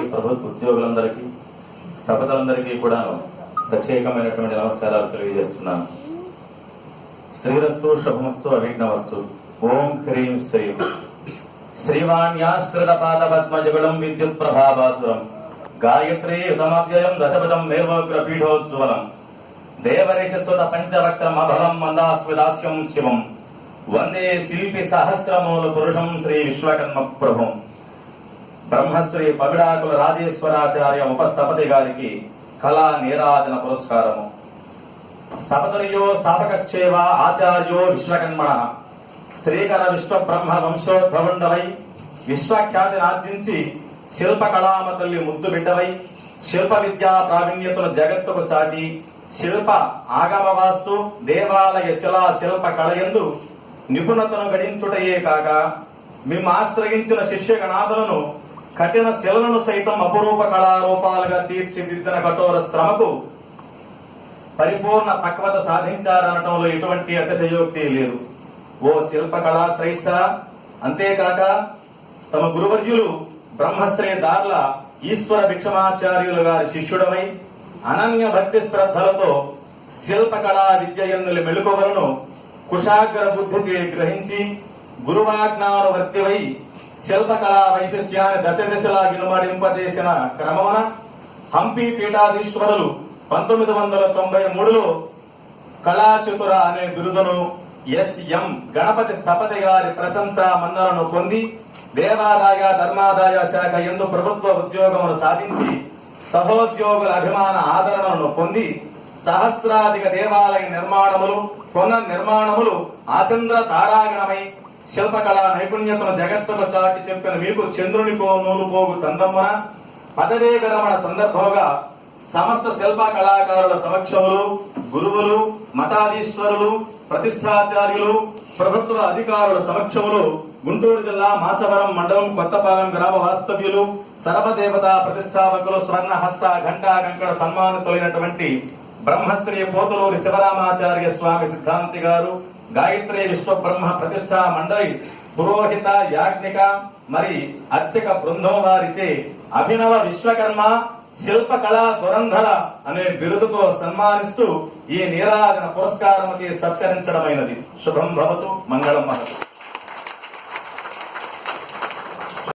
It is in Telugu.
పెద్దలందరికీ ప్రభుత్వ ఉద్యోగులందరికీ స్థపతలందరికీ కూడా ప్రత్యేకమైనటువంటి నమస్కారాలు తెలియజేస్తున్నాను. శ్రీరస్తు శుభమస్తు అవిఘ్నవస్తు ఓం హ్రీం శ్రీం. శ్రీవాణ్యాశ్రిత పాద పద్మజగుళం విద్యుత్ ప్రభాభాసురం గాయత్రీ యుతమవ్యయం దశపదం మేర్వగ్ర పీఠోజ్వలం దేవరిషస్వత పంచవక్రం అభలం మందాస్విదాస్యం శివం. వందే శిల్పి సహస్రమూల పురుషం శ్రీ విశ్వకర్మ ప్రభుం. బ్రహ్మశ్రీ పమిడాకుల రాజేశ్వరాచార్య ఉపస్థపతి గారికి కళా నీరాజన పురస్కారము. స్థపతుర్యో స్థాపకశ్చేవ ఆచార్యో విశ్వకన్మణ శ్రీకర విశ్వ బ్రహ్మ వంశోద్భవుండవై విశ్వఖ్యాతిని ఆర్జించి శిల్పకళామ తల్లి ముద్దు బిడ్డవై శిల్ప విద్యా ప్రావీణ్యతను జగత్తుకు చాటి శిల్ప ఆగమ వాస్తు దేవాలయ శిలా శిల్ప కళయందు నిపుణతను గడించుటయే కాక మేము ఆశ్రయించిన శిష్యగణాదులను కఠిన శిలను సైతం అపురూప కళారూపాలుగా తీర్చిదిద్దిన కఠోర శ్రమకు పరిపూర్ణ పక్వత సాధించారనటంలో ఎటువంటి అతిశయోక్తి లేదు. ఓ శిల్పకళా శ్రేష్ట అంతేకాక తమ గురువర్యులు బ్రహ్మశ్రీ దార్ల ఈశ్వర భిక్షమాచార్యులు గారి శిష్యుడమై అనన్య భక్తి శ్రద్ధలతో శిల్పకళా విద్యయందుల మెళుకువలను కుశాగ్ర బుద్ధిచే గ్రహించి గురువాజ్ఞానువర్తివై శిల్పకళా వైశిష్ట్యాన్ని దశ దశలా విలుమడింపజేసిన క్రమమున హంపి పీఠాధీశ్వరులు పంతొమ్మిది వందల తొంభై మూడులో కళాచతుర అనే బిరుదును ఎస్ఎం గణపతి స్థపతి గారి ప్రశంస మన్నలను పొంది దేవాదాయ ధర్మాదాయ శాఖ ఎందు ప్రభుత్వ ఉద్యోగమును సాధించి సహోద్యోగుల అభిమాన ఆదరణను పొంది సహస్రాధిక దేవాలయ నిర్మాణములు పునర్నిర్మాణములు ఆచంద్ర తారాగణమై శిల్పకళా నైపుణ్యతను జగత్తుకు చాటి చెప్పిన మీకు చంద్రునికో నూలు పోగు చందమ్మన పదవీ విరమణ సందర్భంగా సమస్త శిల్ప కళాకారుల సమక్షములు గురువులు మఠాధీశ్వరులు ప్రతిష్టాచార్యులు ప్రభుత్వ అధికారుల సమక్షములు గుంటూరు జిల్లా మాచవరం మండలం కొత్తపాలెం గ్రామ వాస్తవ్యులు సర్వదేవత ప్రతిష్టాపకులు స్వర్ణ హస్త ఘంటా కంకణ సన్మానితులైనటువంటి బ్రహ్మశ్రీ పోతులూరి శివరామాచార్య స్వామి సిద్ధాంతి గారు గాయత్రి విశ్వ బ్రహ్మ ప్రతిష్టా మండలి పురోహిత యాజ్ఞిక మరి అర్చక బృందం వారిచే అభినవ విశ్వకర్మ శిల్ప కళా దురంధర అనే బిరుదుతో సన్మానిస్తూ ఈ నీరాజన పురస్కారముకి సత్కరించడమైనది. శుభం భవతు మంగళం మహతు